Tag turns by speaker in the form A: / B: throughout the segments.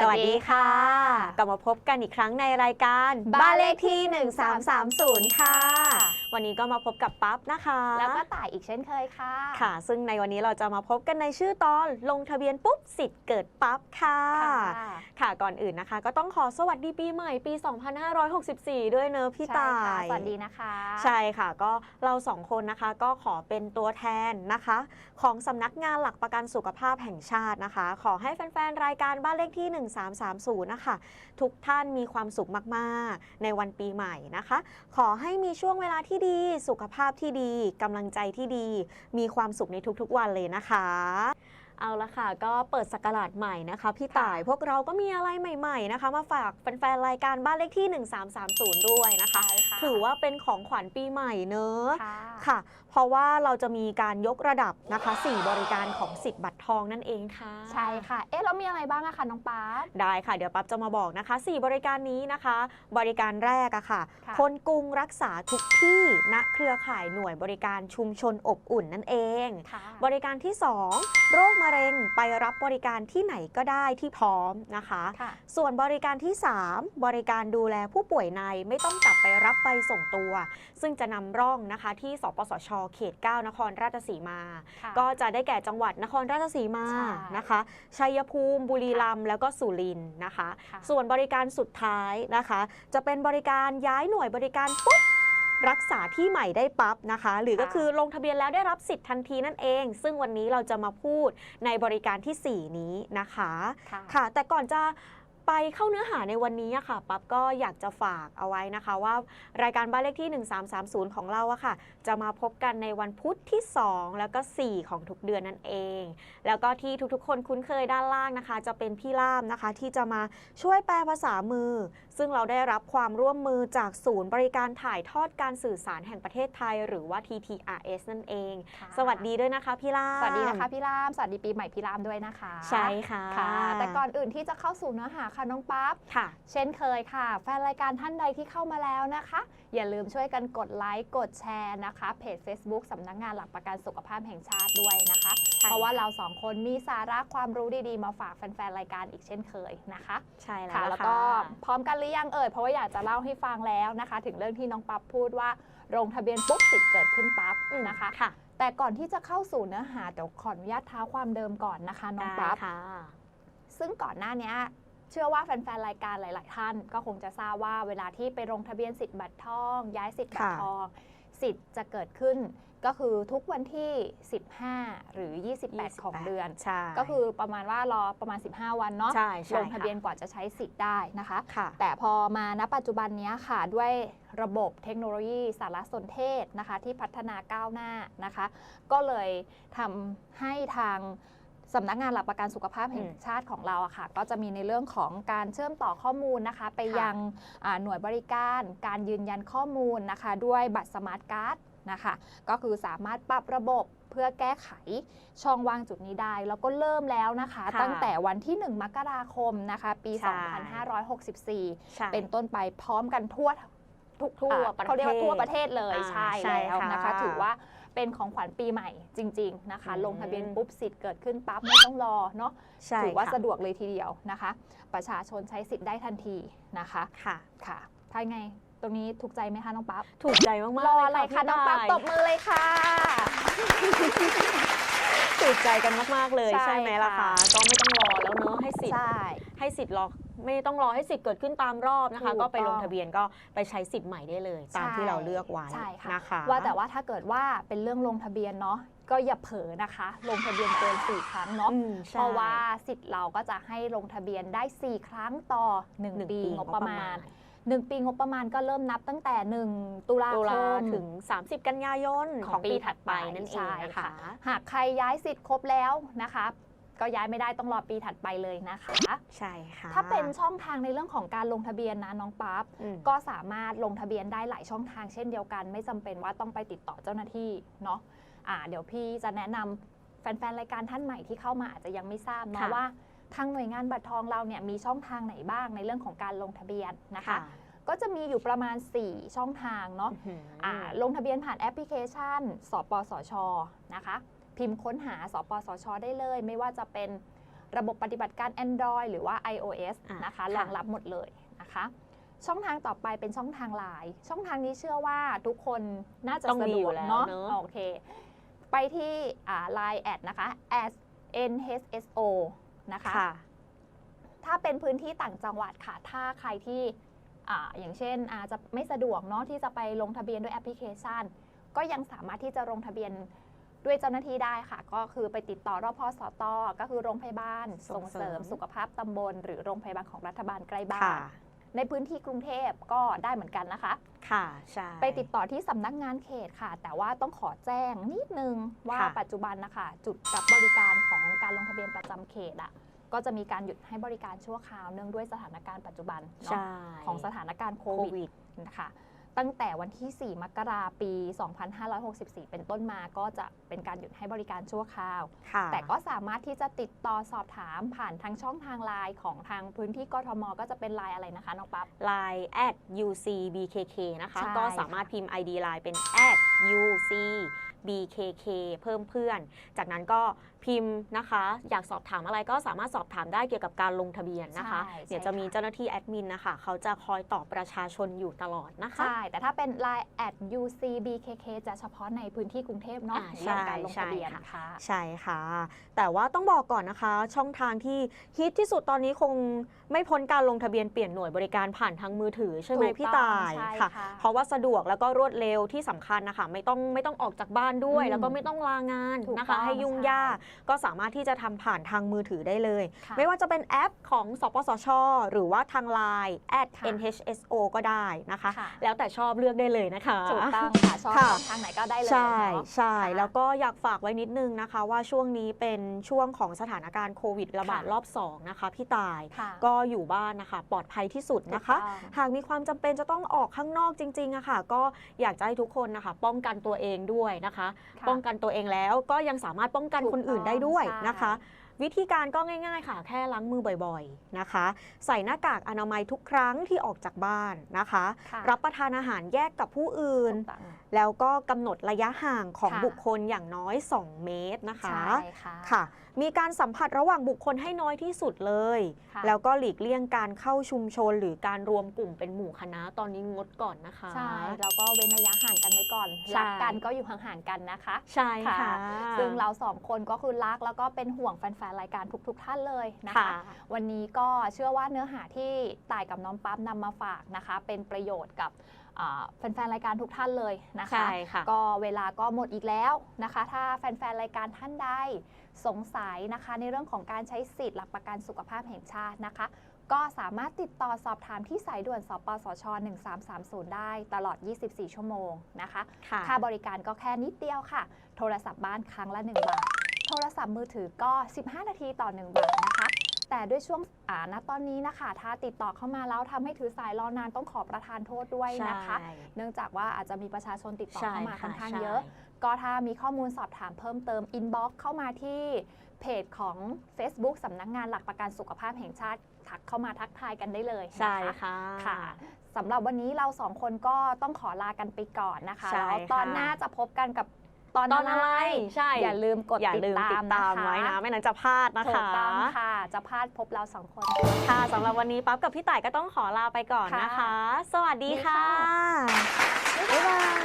A: สวัสดีค่ะ
B: กลับมาพบกันอีกครั้งในรายการ
A: บ้านเลขที่ 1330
B: ค่ะ วันนี้ก็มาพบกับปั๊บนะคะ
A: แล้วก็ต่ายอีกเช่นเคยค่ะ
B: ค่ะ ซึ่งในวันนี้เราจะมาพบกันในชื่อตอนลงทะเบียนปุ๊บสิทธิ์เกิดปั๊บค่ะ
A: ค่ะ
B: ค่ะก่อนอื่นนะคะ ก็ต้องขอสวัสดีปีใหม่ปี 2564 ด้วยเนอะพี่
A: ใช่
B: ตา
A: ค่ะ
B: ย
A: สวัสดีนะคะ
B: ใช่ค่ะ ก็เราสองคนนะคะก็ขอเป็นตัวแทนนะคะ ของสำนักงานหลักประกันสุขภาพแห่งชาตินะคะ ขอให้แฟนๆ รายการบ้านเลขที่ 1330 นะคะ ทุกท่านมีความสุขมากๆ ในวันปีใหม่นะคะ ขอให้มีช่วงเวลาที่ดี สุขภาพที่ดีกำลังใจที่ดี มีความสุขในทุกๆวันเลยนะคะ เอาละค่ะ ก็เปิดสกราชใหม่นะคะ พี่ต่ายพวกเราก็มีอะไรใหม่ๆนะคะ มาฝากแฟนๆรายการบ้านเลขที่ 1330 ด้วยนะคะ
A: ใช่ค่ะ
B: ถือว่าเป็นของขวัญปีใหม่เนอะ
A: ค่ะ
B: ค่ะ เพราะว่าเราจะมีการยกระดับนะคะ 4 บริการของสิทธิ์บัตรทองนั่นเองค่ะ
A: ใช่ค่ะ เอ๊ะเรามีอะไรบ้างอะคะน้องป๊าบ
B: ได้ค่ะ เดี๋ยวปั๊บจะมาบอกนะคะ 4 บริการนี้นะคะ บริการแรกอะค่ะ
A: ค่ะ
B: คนกรุงรักษาทุกที่ณเครือข่ายหน่วยบริการชุมชนอบอุ่นนั่นเอง
A: ค่ะ
B: บริการที่ 2 โรคมะเร็งไปรับบริการที่ไหนก็ได้ที่พร้อมนะคะ
A: ค่ะ
B: ส่วนบริการที่ 3 บริการดูแลผู้ป่วยในไม่ต้องกลับไปรับใบส่งตัว ซึ่งจะนำร่องนะคะที่สปสช เขต 9 นครราชสีมา
A: ค่ะ
B: ก็จะได้แก่จังหวัดนครราชสีมา
A: ใช่
B: นะคะชัยภูมิ บุรีรัมย์แล้วก็สุรินทร์นะคะ
A: ค่ะ
B: ส่วนบริการสุดท้ายนะคะ จะเป็นบริการย้ายหน่วยบริการปุ๊บ รักษาที่ใหม่ได้ปั๊บนะคะ หรือก็
A: ค่ะ
B: คือลงทะเบียนแล้วได้รับสิทธิ์ทันทีนั่นเอง ซึ่งวันนี้เราจะมาพูดในบริการทีสี่4 นี้นะคะ
A: ค่ะ
B: ค่ะ แต่ก่อนจะ ไปเข้าเนื้อหาในวันนี้อะค่ะปั๊บก็อยากจะฝากเอาไว้นะคะ ว่ารายการบ้านเลขที่ 1330 ของเราอะค่ะ จะมาพบกันในวันพุธที่ 2 แล้วก็ 4 ของทุกเดือนนั่นเอง แล้วก็ที่ทุกๆ คนคุ้นเคยด้านล่างนะคะ จะเป็นพี่ล่ามนะคะ ที่จะมาช่วยแปลภาษามือ ซึ่งเราได้รับความร่วมมือจากศูนย์บริการถ่ายทอดการสื่อสารแห่งประเทศไทย หรือว่า TTRS นั่นเอง
A: ค่ะ
B: สวัสดีด้วยนะคะพี่ล่าม
A: สวัสดีนะคะพี่รามสวัสดีปีใหม่พี่รามด้วยนะคะ
B: ใช่ค่ะ
A: ค่ะ แต่ก่อนอื่นที่จะเข้าสู่เนื้อหาค่ะน้องปั๊บ
B: ค่ะ
A: เช่นเคยค่ะ แฟนรายการท่านใดที่เข้ามาแล้วนะคะ อย่าลืมช่วยกันกดไลค์กดแชร์นะคะเพจ Facebook สำนักงานหลักประกันสุขภาพแห่งชาติด้วยนะคะ
B: ใช่
A: เพราะว่าเราสองคนมีสาระความรู้ดีๆ มาฝากแฟนๆรายการอีกเช่นเคยนะคะ
B: ใช่แล้ว
A: ค่ะ
B: ล่ะ
A: แล้วก็พร้อมกันหรือยังเอ่ยเพราะว่าอยากจะเล่าให้ฟังแล้วนะคะ ถึงเรื่องที่น้องปั๊บพูดว่าลงทะเบียนปุ๊บสิทธิ์เกิดขึ้นปั๊บ
B: อืม
A: นะคะ
B: ค่ะ
A: แต่ก่อนที่จะเข้าสู่เนื้อหาเดี๋ยวขออนุญาตเท้าความเดิมก่อนนะคะน้อง
B: ได้
A: ปั๊บ
B: ค่ะ
A: ซึ่งก่อนหน้าเนี้ย เชื่อว่าแฟนๆ รายการหลาย ๆ ท่าน ก็คงจะทราบว่าเวลาที่ไปลงทะเบียนสิทธิ์บัตรทอง ย้ายสิทธิ์บัตร
B: ค่ะ
A: ทอง สิทธิ์จะเกิดขึ้น ก็คือทุกวันที่ 15 หรือ 28 ของเดือน
B: ใช่
A: ก็คือประมาณว่ารอประมาณ 15 วันเนาะ
B: ใช่ใช่
A: ลงทะเบียนกว่าจะใช้สิทธิ์ได้นะคะ
B: ค่ะ
A: แต่พอมาณปัจจุบันเนี้ยค่ะด้วยระบบเทคโนโลยีสารสนเทศนะคะที่พัฒนาก้าวหน้านะคะ ก็เลยทำให้ทาง สำนักงานหลักประกันสุขภาพแห่ง
B: อืม
A: ชาติของเราอะค่ะ ก็จะมีในเรื่องของการเชื่อมต่อข้อมูลนะคะ ไป
B: ค่ะ
A: ยังอ่าหน่วยบริการ การยืนยันข้อมูลนะคะ ด้วยบัตรสมาร์ทการ์ดนะคะ ก็คือสามารถปรับระบบเพื่อแก้ไขช่องว่างจุดนี้ได้ แล้วก็เริ่มแล้วนะคะ
B: ค่ะ
A: ตั้งแต่วันที่ 1 มกราคมนะคะ ปี
B: ใช่
A: 2564
B: ใช่
A: เป็นต้นไปพร้อมกันทั่วทุก
B: ทั่ว
A: อ่า
B: ประเทศ
A: เขาเรียกว่าทั่วประเทศเลย
B: อ่า
A: ใช่
B: ใช่
A: แล้วนะคะ
B: ค่ะ
A: ถือว่า เป็นของขวัญปีใหม่จริง ๆนะคะ
B: อืม
A: ลงทะเบียนปุ๊บสิทธิ์เกิดขึ้นปั๊บไม่ต้องรอเนาะ
B: ใช่
A: ถือว่า
B: ค่ะ
A: สะดวกเลยทีเดียวนะคะ ประชาชนใช้สิทธิ์ได้ทันทีนะคะ
B: ค่ะ
A: ค่ะถ้าไงตรงนี้ถูกใจไหมคะน้องปั๊บ
B: ถูกใจมากๆ
A: รอ
B: เลย
A: อะไรคะ
B: พี่
A: น้องปั๊บ
B: ตาย
A: ตบมือเลยค่ะ
B: ถูกใจกันมากๆเลย
A: ใช่
B: ใช่ไหมล่ะ
A: ค่ะ
B: คะก็ไม่ต้องรอแล้วเนอะให้สิทธิ์
A: ใช่
B: ให้สิทธิ์รอ ไม่ต้องรอให้สิทธิ์เกิดขึ้นตามรอบนะคะ
A: ถูก
B: ก็ไปลง
A: ต้อง
B: ทะเบียนก็ไปใช้สิทธิ์ใหม่ได้เลย ตาม
A: ใช่
B: ที่เราเลือกไว้
A: ใช่ค่ะ
B: นะคะ
A: ว่าแต่ว่าถ้าเกิดว่าเป็นเรื่องลงทะเบียนเนาะก็อย่าเผลอนะคะ ลงทะเบียนเกินสี่ครั้งเนาะ
B: อืมใช่
A: เพราะว่าสิทธิ์เราก็จะให้ลงทะเบียนได้ 4 ครั้งต่อ
B: หนึ่ง
A: 1ปี
B: ปี
A: งบประมาณ 1 ปีงบประมาณก็เริ่มนับตั้งแต่ 1 ตุลา
B: ตุ
A: ค
B: ลามถึง 30 กันยายน
A: ข
B: ข
A: อ
B: องง
A: ปี
B: ปี
A: ถั
B: ถั
A: ด
B: ด
A: ไป
B: ไปนั่นเอ
A: ใช่
B: งนะ
A: ค่ะ
B: คะ
A: หากใครย้ายสิทธิ์ครบแล้วนะคะ ก็ย้ายไม่ได้ต้องรอปีถัดไปเลยนะคะ
B: ใช่ค่ะ
A: ถ้าเป็นช่องทางในเรื่องของการลงทะเบียนนะน้องปั๊บ
B: อืม
A: ก็สามารถลงทะเบียนได้หลายช่องทางเช่นเดียวกัน ไม่จำเป็นว่าต้องไปติดต่อเจ้าหน้าที่เนาะอ่าเดี๋ยวพี่จะแนะนำแฟนๆรายการท่านใหม่ที่เข้ามาอาจจะยังไม่ทราบเนาะ
B: ค่ะ
A: ว่าทางหน่วยงานบัตรทองเราเนี่ยมีช่องทางไหนบ้างในเรื่องของการลงทะเบียนนะคะ ก็จะมีอยู่ประมาณ 4 ช่องทางเนาะ
B: อื้อหืออ
A: อ่าลงทะเบียนผ่านแอปพลิเคชัน สปสช นะคะ พิมพ์ค้นหาสปสช ได้เลย ไม่ว่าจะเป็นระบบปฏิบัติการ Android หรือว่า iOS
B: อะ
A: นะคะ
B: ค่ะ
A: รองรับหมดเลยนะคะ ช่องทางต่อไปเป็นช่องทางไลน์ช่องทางนี้เชื่อว่าทุกคนน่าจะ
B: ต้อง
A: สะ
B: มี
A: ด
B: อยู่
A: วก
B: แล้ว
A: เนาะ
B: เนอะ
A: โอเค ไปที่ไลน์แอดนะคะ as nhso นะคะ
B: ค่ะ
A: ถ้าเป็นพื้นที่ต่างจังหวัดค่ะ ถ้าใครที่อ่าอย่างเช่นอาจจะไม่สะดวกเนาะที่จะไปลงทะเบียนด้วยแอปพลิเคชัน ก็ยังสามารถที่จะลงทะเบียน ด้วยเจ้าหน้าที่ได้ค่ะ ก็คือไปติดต่อรพสตก็คือโรงพยาบาล
B: ส่
A: ส่
B: ง
A: ง
B: เสริ
A: เสริ
B: ม
A: มสุขภาพตำบล หรือโรงพยาบาลของรัฐบาลใกล้บ้า
B: ค่ะ
A: นในพื้นที่กรุงเทพก็ได้เหมือนกันนะคะ
B: ค่ะใช่
A: ไปติดต่อที่สำนักงานเขตค่ะ แต่ว่าต้องขอแจ้งนิดนึงว่า
B: ค่ะ
A: ปัจจุบันนะคะ จุดรับบริการของการลงทะเบียนประจำเขตอะก็จะมีการหยุดให้บริการชั่วคราวเนื่องด้วยสถานการณ์ปัจจุบันเนาะ
B: ใช่
A: ของสถานการณ์โค
B: โค
A: วิด
B: วิด
A: นะคะ ตั้งแต่วันที่ 4 มกราปี 2564 เป็นต้นมาก็จะเป็นการหยุดให้บริการชั่วคราว
B: ค่ะ
A: แต่ก็สามารถที่จะติดต่อสอบถามผ่านทางช่องทางไลน์ของทางพื้นที่กทม ก็จะเป็นไลน์อะไรนะคะน้องปั๊บ
B: Line at UCBKK นะคะ
A: ใช่
B: ก็สามารถพิมพ์ ID Line เป็น at UCBKK เพิ่มเพื่อน จากนั้นก็ พิมพ์นะคะ อยากสอบถามอะไรก็สามารถสอบถามได้เกี่ยวกับการลงทะเบียนนะคะ
A: ใช่
B: เดี๋ยวจะมี
A: ใช่ค่
B: เจ้าหน้าที่แอดมินนะคะ เขาจะคอยตอบประชาชนอยู่ตลอดนะคะ
A: ใช่ แต่ถ้าเป็น Line at UCBKK จะเฉพาะในพื้นที่กรุงเทพเนาะ
B: อ่า
A: เรื่องการลง
B: ใช่
A: ทะเบียน
B: ใช่
A: ค่ะ
B: ใช่ค่ะ แต่ว่าต้องบอกก่อนนะคะ ช่องทางที่ฮิตที่สุดตอนนี้คงไม่พ้นการลงทะเบียนเปลี่ยนหน่วยบริการผ่านทางมือถือใช่ไหม
A: ถูก
B: พี่
A: ต้อง
B: ตาย
A: ใช่
B: ค่ะ
A: ค่ะ
B: เพราะว่าสะดวกแล้วก็รวดเร็วที่สำคัญนะคะ ไม่ต้องไม่ต้องออกจากบ้านด้วย
A: อืม
B: แล้วก็ไม่ต้องลางาน
A: ถูก
B: นะ
A: ต้
B: คะ
A: อง
B: ให้ยุ่ง
A: ใช่
B: ยากก็สามารถที่จะทำผ่านทางมือถือได้เลย
A: ค่ะ
B: ไม่ว่าจะเป็นแอปของสปสช หรือว่าทาง Line at
A: ค่ะ
B: nhso ก็ได้นะคะ
A: ค่ะ
B: แล้วแต่ชอบเลือกได้เลยนะคะ
A: ถูกต้องค่ะชอบ
B: ค่ะ
A: ช่องทางไหนก็ได้เลย
B: ใช่
A: เนาะ
B: ใช่
A: ค่ะ
B: แล้วก็อยากฝากไว้นิดนึงนะคะ ว่าช่วงนี้เป็นช่วงของสถานการณ์โควิดระบาด
A: ค่ะ
B: รอบ2นะคะพี่ตาย
A: ค่ะ
B: ก็อยู่บ้านนะคะ ปลอดภัยที่สุดนะคะ
A: ถูกต้อง
B: หากมีความจำเป็นจะต้องออกข้างนอกจริงๆอะค่ะ ก็อยากจะให้ทุกคนนะคะ ป้องกันตัวเองด้วยนะคะ
A: ค่ะ
B: ป้องกันตัวเองแล้วก็ยังสามารถป้องกัน
A: ถูก
B: คนอื่นได้ด้วย
A: ต้อง
B: นะคะ
A: ใช่
B: วิธีการก็ง่าย ๆ ค่ะ แค่ล้างมือบ่อยๆนะคะ ใส่หน้ากากอนามัยทุกครั้งที่ออกจากบ้านนะคะ
A: ค่ะ
B: รับประทานอาหารแยกกับผู้อื่น
A: ถูกต้อง
B: แล้วก็กำหนดระยะห่างของ
A: ค่ะ
B: บุคคลอย่างน้อย 2 เมตรนะคะ
A: ใช่ค่ะ
B: ค่ะมีการสัมผัสระหว่างบุคคลให้น้อยที่สุดเลย
A: ค่ะ
B: แล้วก็หลีกเลี่ยงการเข้าชุมชนหรือการรวมกลุ่มเป็นหมู่คณะตอนนี้งดก่อนนะคะ
A: ใช่แล้วก็เว้นระยะห่างกันไว้ก่อน
B: ใช่
A: รักกันก็อยู่ห่างๆกันนะคะ
B: ใช่ค่ะ
A: ค่ะ ซึ่งเราสองคนก็คือรักแล้วก็เป็นห่วงแฟนๆรายการทุก ๆ ท่านเลยนะ
B: ค่ะ
A: คะวันนี้ก็เชื่อว่าเนื้อหาที่ต่ายกับน้องปั๊บนำมาฝากนะคะ เป็นประโยชน์กับอ่า แฟนๆ รายการทุกท่านเลยนะคะ
B: ใช่ค่ะ
A: ก็เวลาก็หมดอีกแล้วนะคะ ถ้าแฟนๆ รายการท่านใดสงสัยนะคะในเรื่องของการใช้สิทธิ์หลักประกันสุขภาพแห่งชาตินะคะ ก็สามารถติดต่อสอบถามที่สายด่วนสปสช 1330 ได้ตลอด 24 ชั่วโมงนะคะ
B: ค่ะ
A: ค่าบริการก็แค่นิดเดียวค่ะ โทรศัพท์บ้านครั้งละ 1 บาท โทรศัพท์มือถือก็ 15 นาทีต่อ 1 บาทนะคะ แต่ด้วยช่วงอ่าณตอนนี้นะคะถ้าติดต่อเข้ามาแล้วทำให้ถือสายรอนานต้องขอประทานโทษด้วยนะคะ
B: ใช่
A: เนื่องจากว่าอาจจะมีประชาชนติดต่อ
B: ใช่
A: เข้ามาค่อนข้าง
B: ใช่
A: เยอะ ก็ถ้ามีข้อมูลสอบถามเพิ่มเติม inbox เข้ามาที่เพจของ Facebook สำนักงานหลักประกันสุขภาพแห่งชาติทักเข้ามาทักทายกันได้เลยนะคะ
B: ใช่ค่ะ
A: ค่ะสำหรับวันนี้เราสองคนก็ต้องขอลากันไปก่อนนะคะ
B: ใช่
A: แล้วตอน
B: ค่ะ
A: หน้าจะพบกันกับ ตอน
B: ตอนอะไรใช่
A: อย่าลืมกด
B: อย่า
A: ติด
B: ลืม
A: ตา
B: ติ
A: ม
B: ดตาม
A: นะคะ
B: ไว้นะ ไม่นั้นจะพลาดนะ
A: ถู
B: คะ
A: กต้องค่ะ จะพลาดพบเราสองคน
B: ค่ะสำหรับวันนี้ปั๊บกับพี่ต่ายก็ต้องขอลาไปก่อนนะคะ
A: ค่ะ
B: สวัสดีค่ะ
A: ดีค่ะ
B: บ๊ายบาย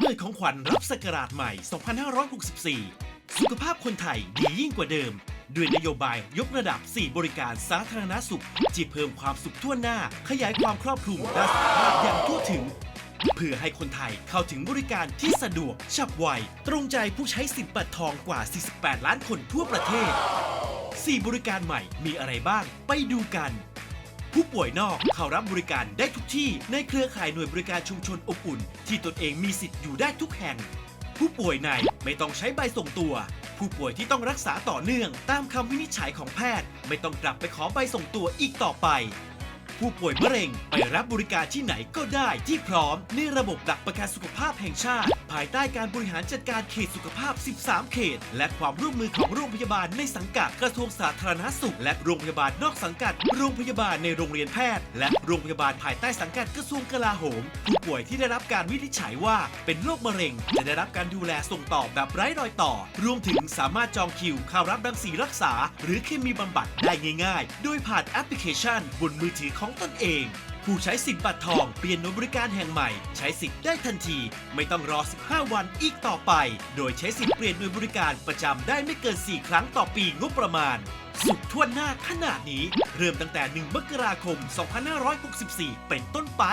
C: เมื่อของขวัญรับศักราชใหม่ 2564 สุขภาพคนไทยดียิ่งกว่าเดิมด้วยนโยบายยกระดับ 4 บริการสาธารณสุขที่เพิ่มความสุขทั่วหน้า ขยายความครอบคลุมด้านสุขภาพอย่างทั่วถึง เพื่อให้คนไทยเข้าถึงบริการที่สะดวกฉับไว ตรงใจผู้ใช้สิทธิ์บัตรทองกว่า 48 ล้านคนทั่วประเทศ 4 บริการใหม่มีอะไรบ้าง ไปดูกัน ผู้ป่วยนอกเข้ารับบริการได้ทุกที่ในเครือข่ายหน่วยบริการชุมชนอบอุ่น ที่ตนเองมีสิทธิ์อยู่ได้ทุกแห่ง ผู้ป่วยในไม่ต้องใช้ใบส่งตัว ผู้ป่วยที่ต้องรักษาต่อเนื่อง ตามคำวินิจฉัยของแพทย์ ไม่ต้องกลับไปขอใบส่งตัวอีกต่อไป ผู้ป่วยมะเร็ง ไปรับบริการที่ไหนก็ได้ที่พร้อมในระบบหลักประกันสุขภาพแห่งชาติ ภายใต้การบริหารจัดการเขตสุขภาพ 13 เขต และความร่วมมือของโรงพยาบาลในสังกัดกระทรวงสาธารณสุข และโรงพยาบาลนอกสังกัด โรงพยาบาลในโรงเรียนแพทย์ และโรงพยาบาลภายใต้สังกัดกระทรวงกลาโหม ผู้ป่วยที่ได้รับการวินิจฉัยว่าเป็นโรคมะเร็ง จะได้รับการดูแลส่งต่อแบบไร้รอยต่อ รวมถึงสามารถจองคิวเข้ารับรังสีรักษา หรือเคมีบำบัดได้ง่าย ๆ โดยผ่านแอปพลิเคชัน บนมือถือของตนเอง ผู้ใช้สิทธิ์บัตรทองเปลี่ยนหน่วยบริการแห่งใหม่ ใช้สิทธิ์ได้ทันที ไม่ต้องรอ 15 วันอีกต่อไป โดยใช้สิทธิ์เปลี่ยนหน่วยบริการประจำได้ไม่เกิน 4 ครั้งต่อปีงบประมาณ สุดทั่วหน้าขนาดนี้ เริ่มตั้งแต่ 1 มกราคม 2564 เป็นต้นไป